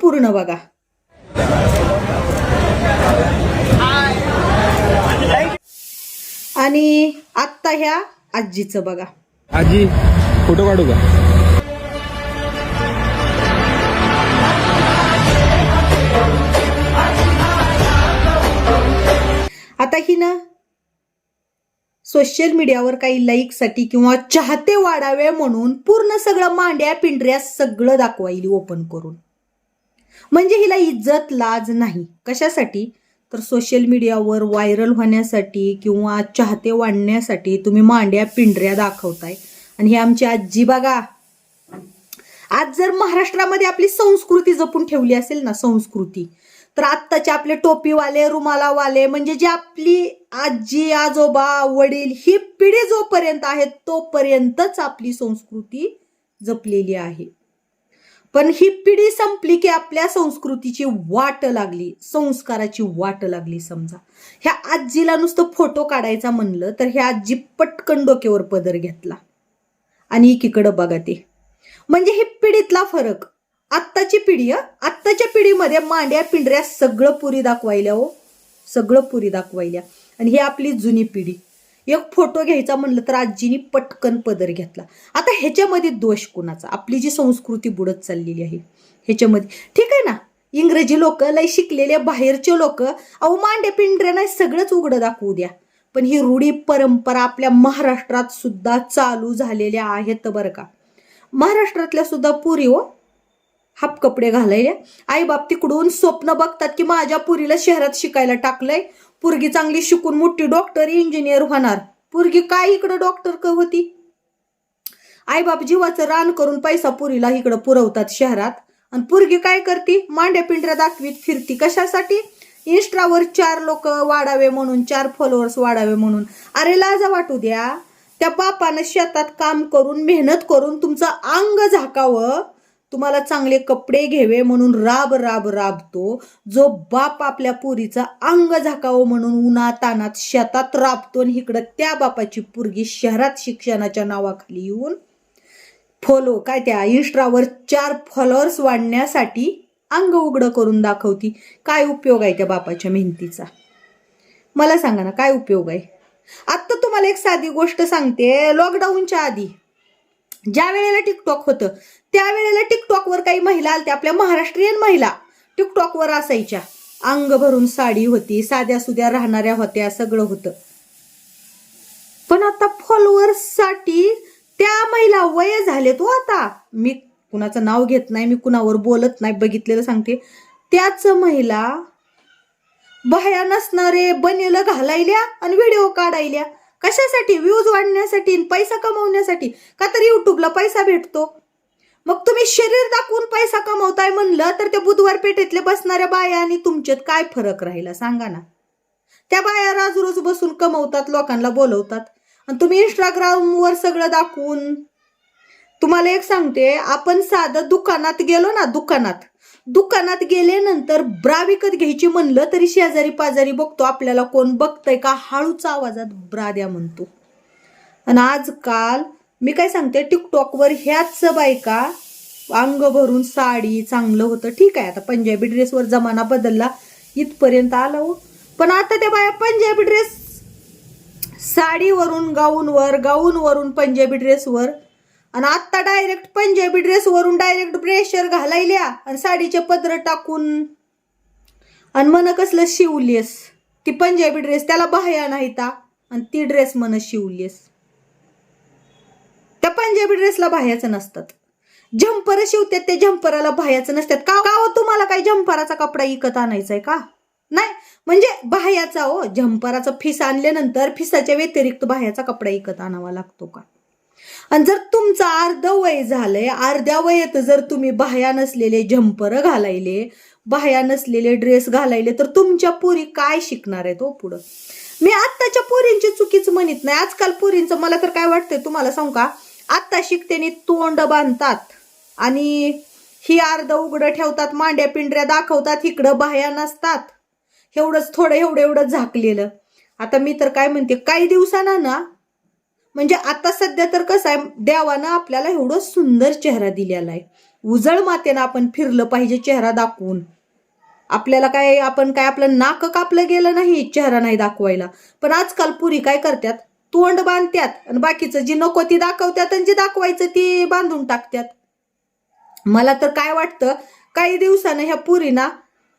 पूर्ण बघा. आणि आत्ता ह्या आजीचं बघा. आजी फोटो काढू का? आता ही ना सोशल मीडियावर काही लाईकसाठी किंवा चाहते वाढावे म्हणून पूर्ण सगळं मांड्या पिंढऱ्या सगळं दाखवायली ओपन करून. म्हणजे हिला इज्जत लाज नाही. कशासाठी? तर सोशल मीडियावर व्हायरल होण्यासाठी किंवा चाहते वाढण्यासाठी तुम्ही मांड्या पिंढऱ्या दाखवताय. आणि हे आमची आजी बघा. आज जर महाराष्ट्रामध्ये आपली संस्कृती जपून ठेवली असेल ना संस्कृती तर आत्ताचे आपले टोपीवाले रुमालावाले म्हणजे जे आपली आजी आजोबा वडील ही पिढी जोपर्यंत आहे तोपर्यंतच आपली संस्कृती जपलेली आहे. पण ही पिढी संपली की आपल्या संस्कृतीची वाट लागली संस्काराची वाट लागली समजा. ह्या आजीला नुसतं फोटो काढायचा म्हणलं तर ह्या आजी पटकन डोक्यावर पदर घेतला. आणि एकीकडं बघा ते. म्हणजे हे पिढीतला फरक. आत्ताची पिढी आत्ताच्या पिढीमध्ये मांड्या पिंढऱ्या सगळं पुरी दाखवायल्या हो. सगळं पुरी दाखवायल्या. आणि ही आपली जुनी पिढी. एक फोटो घ्यायचा म्हणलं तर आजीनी पटकन पदर घेतला. आता ह्याच्यामध्ये दोष कुणाचा? आपली जी संस्कृती बुडत चाललेली आहे ह्याच्यामध्ये. ठीक आहे ना? इंग्रजी लोक लय शिकलेले बाहेरचे लोक अहो मांड्या सगळंच उघडं दाखवू द्या. पण ही रूढी परंपरा आपल्या महाराष्ट्रात सुद्धा चालू झालेल्या आहेत बरं का. महाराष्ट्रातल्या सुद्धा पुरी हो. हाफ कपडे घालायले. आई बाप तिकडून स्वप्न बघतात की माझ्या पुरीला शहरात शिकायला टाकलंय. पुरगी चांगली शिकून मोठी डॉक्टर इंजिनियर होणार. पुरगी काय इकडं डॉक्टर क होती? आईबाप जीवाचं रान करून पैसा पुरीला इकडं पुरवतात शहरात. आणि पुरगी काय करती? मांड्या पिंढऱ्या दाखवीत फिरती. कशासाठी? इन्स्टावर चार लोक वाढावे म्हणून चार फॉलोअर्स वाढावे म्हणून. अरे लाजा वाटू द्या. त्या बापानं शेतात काम करून मेहनत करून तुमचं अंग झाकावं. तुम्हाला चांगले कपडे घ्यावे म्हणून राब राब राबतो. जो बाप आपल्या पुरीचं अंग झाकावं म्हणून उन्हा तानात शेतात राबतो आणि इकडं त्या बापाची पुरगी शहरात शिक्षणाच्या नावाखाली येऊन फॉलो काय त्या इन्स्टावर चार फॉलोअर्स वाढण्यासाठी अंग उघडं करून दाखवती. काय उपयोग आहे त्या बापाच्या मेहनतीचा? मला सांगा ना काय उपयोग आहे? आत्ता तुम्हाला एक साधी गोष्ट सांगते. लॉकडाऊनच्या आधी ज्या वेळेला टिकटॉक होतं त्यावेळेला टिकटॉकवर काही महिला आलत्या आपल्या महाराष्ट्रीयन महिला टिकटॉकवर असायच्या. अंग भरून साडी होती साध्या सुद्या राहणाऱ्या होत्या सगळं होतं. पण आता फॉलोअर्ससाठी त्या महिला वय झाले तो हो आता. मी कुणाचं नाव घेत नाही मी कुणावर बोलत नाही बघितलेलं सांगते. त्याच महिला बाह्या नसणारे बनेलं घालायल्या आणि व्हिडिओ काढायल्या. कशासाठी? व्ह्यूज वाढण्यासाठी आणि पैसा कमवण्यासाठी? का तर युट्यूबला पैसा भेटतो. मग तुम्ही शरीर दाखवून पैसा कमवताय म्हणलं तर त्या बुधवार पेठेतले बसणाऱ्या बाया आणि तुमच्यात काय फरक राहिला सांगा ना. त्या बाया राज रोज बसून कमवतात लोकांना बोलवतात. आणि तुम्ही इंस्टाग्रामवर सगळं दाखवून तुम्हाला एक सांगते आपण साधं दुकानात गेलो ना दुकानात. दुकानात गेल्यानंतर ब्रा विकत घ्यायची म्हणलं तरी शेजारी पाजारी बघतो आपल्याला कोण बघतंय का? हळूचा आवाजात ब्रा द्या म्हणतो. आणि आजकाल मी काय सांगते टिकटॉकवर ह्याच बायका अंग भरून साडी चांगलं होतं. ठीक आहे आता पंजाबी ड्रेसवर जमाना बदलला इथपर्यंत आला हो. पण आता त्या बाया पंजाबी ड्रेस साडीवरून गाऊनवर गाऊनवरून पंजाबी ड्रेसवर आणि आत्ता डायरेक्ट पंजाबी ड्रेसवरून डायरेक्ट ब्रेशर घालायल्या आणि साडीचे पदर टाकून. आणि मन कसलं शिवलीस ती पंजाबी ड्रेस त्याला बाह्या नाहीता आणि ती ड्रेस मन शिवलीस त्या पंजाबी ड्रेसला बाह्याचं नसतात. झंपर शिवतात त्या झंपराला बाह्याचं नसतात. का हो, का हो तुम्हाला काही झंपराचा कपडा इकत आणायचा आहे का? नाही म्हणजे बाह्याचा हो झंपराचा फिस आणल्यानंतर फिसाच्या व्यतिरिक्त बाह्याचा कपडा इकत आणावा लागतो का? आणि जर तुमचं अर्ध वय झालंय अर्ध्या वयात जर तुम्ही बाह्या नसलेले झंपर घालायले बाह्या नसलेले ड्रेस घालायले तर तुमच्या पुरी काय शिकणार आहे तो हो पुढं? मी आत्ताच्या पोरींची चुकीच म्हणत नाही. आजकाल पोरींचं मला तर काय वाटतंय तुम्हाला सांगू का? आत्ता शिकतेने तोंड बांधतात. आणि ही अर्ध उघडं ठेवतात मांड्या पिंढऱ्या दाखवतात इकडं बाह्या नसतात. एवढंच थोडं एवढं एवढं झाकलेलं. आता मी तर काय म्हणते काही दिवसांना ना म्हणजे आता सध्या तर कसं आहे देवानं आपल्याला एवढं सुंदर चेहरा दिलेला आहे. उजळ मातेनं आपण फिरलं पाहिजे चेहरा दाखवून. आपल्याला काय आपण काय आपलं नाक कापलं गेलं नाही चेहरा नाही दाखवायला. पण आजकाल पुरी काय करतात? तोंड बांधत्यात आणि बाकीचं जी नको ती दाखवत्यात आणि जी दाखवायचं ती बांधून टाकत्यात मला तर काय वाटतं काही दिवसानं ह्या पुरीना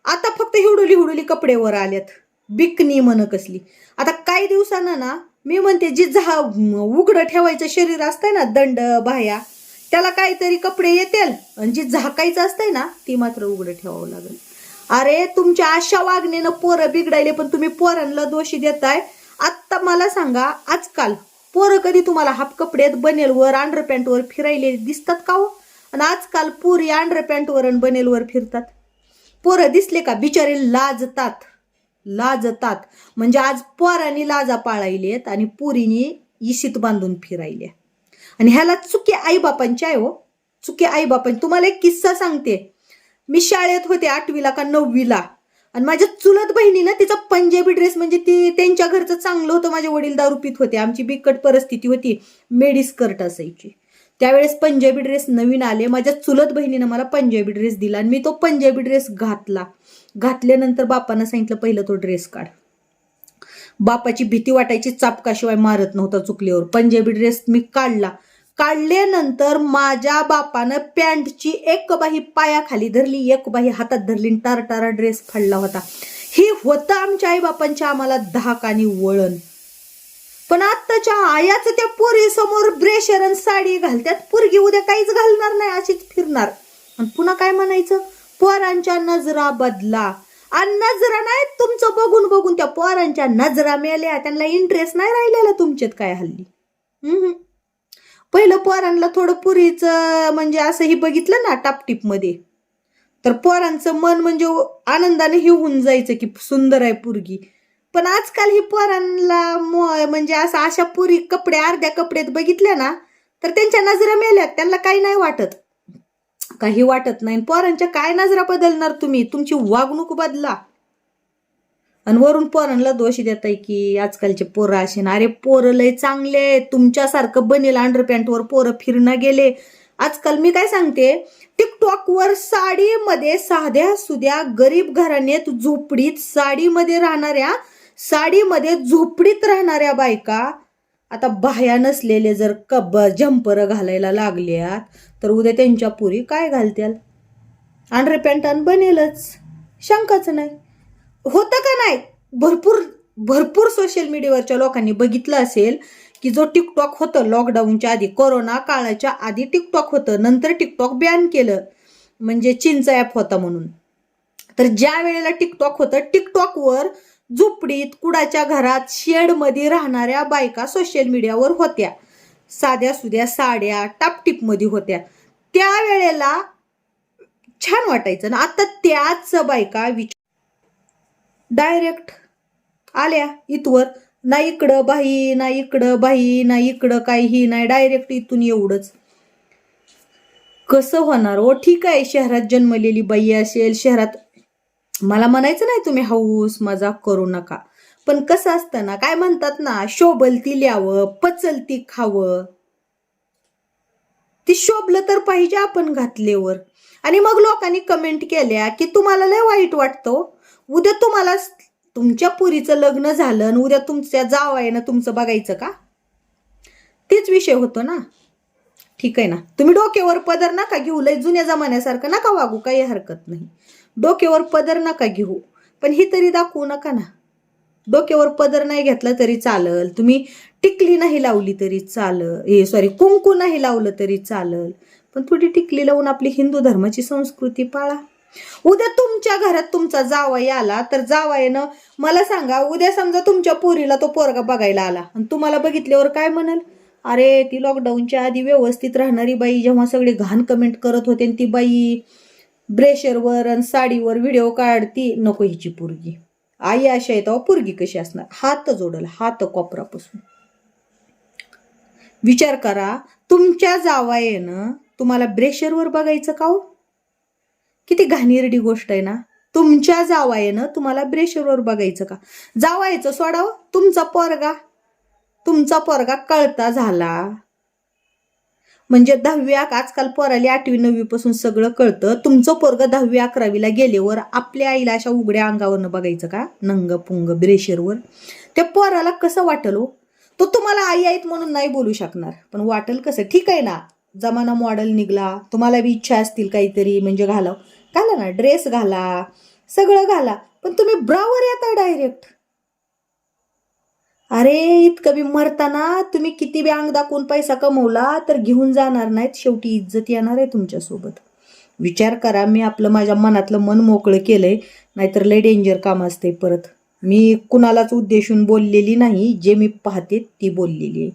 आता फक्त हिवडुली हिवडुली कपडे वर आल्यात. बिकनी म्हण कसली. आता काही दिवसानं ना मी म्हणते जी झा उघडं ठेवायचं शरीर असतंय ना दंड बाह्या त्याला काहीतरी कपडे येतील. आणि जी झाकायचं असतंय ना ती मात्र उघडं ठेवावं लागेल. अरे तुमच्या अशा वागणीनं पोरं बिघडायले पण तुम्ही पोरांना दोषी देताय. आत्ता मला सांगा आजकाल पोरं कधी तुम्हाला हाफ कपड्यात बनेलवर अंडर पॅन्टवर फिरायले दिसतात का हो? आणि आजकाल पुरी अंडर पॅन्टवर आणि बनेलवर फिरतात. पोरं दिसले का बिचारे लाजतात. लाजतात. म्हणजे आज पोरांनी लाजा पाळायलेत आणि पुरीनी इशीत बांधून फिरायल्या आणि ह्याला चुकी आईबापांची आहे हो. चुकी आईबापांची. तुम्हाला एक किस्सा सांगते. मी शाळेत होते आठवीला का नववीला. आणि माझ्या चुलत बहिणीनं तिचा पंजाबी ड्रेस म्हणजे ती त्यांच्या घरचं चांगलं होतं. माझे वडील दारू पित होते. आमची बिकट परिस्थिती होती. मेडी स्कर्ट असायची. त्यावेळेस पंजाबी ड्रेस नवीन आले. माझ्या चुलत बहिणीनं मला पंजाबी ड्रेस दिला आणि मी तो पंजाबी ड्रेस घातला. घातल्यानंतर बापानं सांगितलं पहिलं तो ड्रेस काढ. बापाची भीती वाटायची चापकाशिवाय मारत नव्हता चुकल्यावर. पंजाबी ड्रेस मी काढला. काढल्यानंतर माझ्या बापानं पॅन्टची एक बाही पायाखाली धरली एक बाही हातात धरली टारटारा टार टारा ड्रेस फाडला होता. हे होतं आमच्या आई बापांच्या आम्हाला धाक आणि वळण. पण आत्ताच्या आयाचं त्या पोरी समोर ब्रेशर आणि साडी घालतात पोरगी उद्या काहीच घालणार नाही अशीच फिरणार. आणि पुन्हा काय म्हणायचं? पोरांच्या नजरा बदला. आणि नजरा नाही तुमचं बघून बघून त्या पोरांच्या नजरा मेल्या. त्यांना इंटरेस्ट नाही राहिलेला तुमच्यात काय हल्ली. पहिलं पोरांना थोडं पुरीचं म्हणजे असंही बघितलं ना टापटीपमध्ये तर पोरांचं मन म्हणजे आनंदाने हे होऊन जायचं की सुंदर आहे पुरगी. पण आजकाल ही पोरांना म्हणजे असं अशा पुरी कपडे अर्ध्या कपड्यात बघितल्या ना तर त्यांच्या नजरा मेल्यात त्यांना काही नाही वाटत. काही वाटत नाही. पोरांच्या काय नजरा बदलणार तुम्ही? तुमची वागणूक बदला. आणि वरून पोरांना दोष देताय की आजकालचे पोरं असे ना अरे पोरं लय चांगले तुमच्यासारखं बनेल अंडरपॅन्टवर पोरं फिरणं गेले. आजकाल मी काय सांगते? टिकटॉकवर साडीमध्ये साध्या सुद्या गरीब घराण्यात झोपडीत साडीमध्ये राहणाऱ्या साडीमध्ये झोपडीत राहणाऱ्या बायका आता बाह्या नसलेले जर कब जंपर घालायला लागल्यात तर उद्या त्यांच्या पुरी काय घालत्याल अंडर पॅन्टान बनेलच. शंकाच नाही. होतं का नाही? भरपूर भरपूर सोशल मीडियावरच्या लोकांनी बघितलं असेल की जो टिकटॉक होतं लॉकडाऊनच्या आधी कोरोना काळाच्या आधी टिकटॉक होतं नंतर टिकटॉक बॅन केलं. म्हणजे चीनचा ॲप होता म्हणून. तर ज्या वेळेला टिकटॉक होतं टिकटॉकवर झोपडीत कुडाच्या घरात शेडमध्ये राहणाऱ्या बायका सोशल मीडियावर होत्या. साध्या सुध्या साड्या टापटीपमध्ये होत्या. त्यावेळेला छान वाटायचं ना. आता त्याच बायका विचार डायरेक्ट आल्या इथवर. ना इकडं बाई ना इकडं बाई ना इकडं काहीही नाही. डायरेक्ट इथून एवढंच. कसं होणार हो? ठीक आहे शहरात जन्मलेली बाई असेल शहरात मला म्हणायचं नाही तुम्ही हौस मजाक करू नका. पण कसं असतं ना काय म्हणतात ना शोभलती ल्यावं पचलती खावं. ती शोभलं तर पाहिजे आपण घातलेवर आणि मग लोकांनी कमेंट केल्या की तुम्हाला लय वाईट वाटतो हो. उद्या तुम्हाला तुमच्या पुरीचं लग्न झालं आणि उद्या तुमच्या जावायनं तुमचं बघायचं का? तेच विषय होतो ना. ठीक आहे ना? तुम्ही डोक्यावर पदर नका घेऊ. लय जुन्या जमान्यासारखं नका वागू. काही हरकत नाही. डोक्यावर पदर नका घेऊ. पण ही तरी दाखवू नका ना. डोक्यावर पदर नाही घेतला तरी चालल. तुम्ही टिकली नाही लावली तरी चालल. हे सॉरी कुंकू नाही लावलं तरी चालल. पण थोडी टिकली लावून आपली हिंदू धर्माची संस्कृती पाळा. उद्या तुमच्या घरात तुमचा जावाई आला तर जावायनं मला सांगा उद्या समजा तुमच्या पोरीला तो पोरगा बघायला आला आणि तुम्हाला बघितल्यावर काय म्हणाल? अरे ती लॉकडाऊनच्या आधी व्यवस्थित राहणारी बाई जेव्हा सगळे घाण कमेंट करत होते आणि ती बाई ब्रेशरवर आणि साडीवर व्हिडिओ काढती. नको हिची पोरगी. आई अशा आहे पुरगी पोरगी कशी असणार? हात जोडल हात कोपरापासून. विचार करा तुमच्या जावायेनं तुम्हाला ब्रेशरवर बघायचं का हो? किती घाणेरडी गोष्ट आहे ना. तुमच्या जावायेनं तुम्हाला ब्रेशरवर बघायचं का? जावायचं सोडाव हो, तुमचा पोरगा. तुमचा पोरगा कळता झाला. म्हणजे दहावी अक- आजकाल पोराली आठवी नववी पासून सगळं कळतं. तुमचं पोरग दहावी अकरावीला गेल्यावर आपल्या आईला अशा उघड्या अंगावरनं बघायचं का? नंग पुंग ब्रेशरवर. त्या पोराला कसं वाटल हो? तो तुम्हाला आई आहेत म्हणून नाही बोलू शकणार. पण वाटल कसं? ठीक आहे ना? जमाना मॉडेल निघला. तुम्हाला बी इच्छा असतील काहीतरी म्हणजे घालाव. घाला ना ड्रेस घाला. सगळं घाला. पण तुम्ही ब्रावर येता डायरेक्ट अरे इतकं बी मरताना तुम्ही किती बी अंग दाखवून पैसा कमवला तर घेऊन जाणार नाहीत. शेवटी इज्जत येणार आहे तुमच्यासोबत. विचार करा मी आपलं माझ्या मनातलं मन मोकळं केलंय नाहीतर लय डेंजर काम असते परत. मी कुणालाच उद्देशून बोललेली नाही जे मी पाहते ती बोललेली आहे.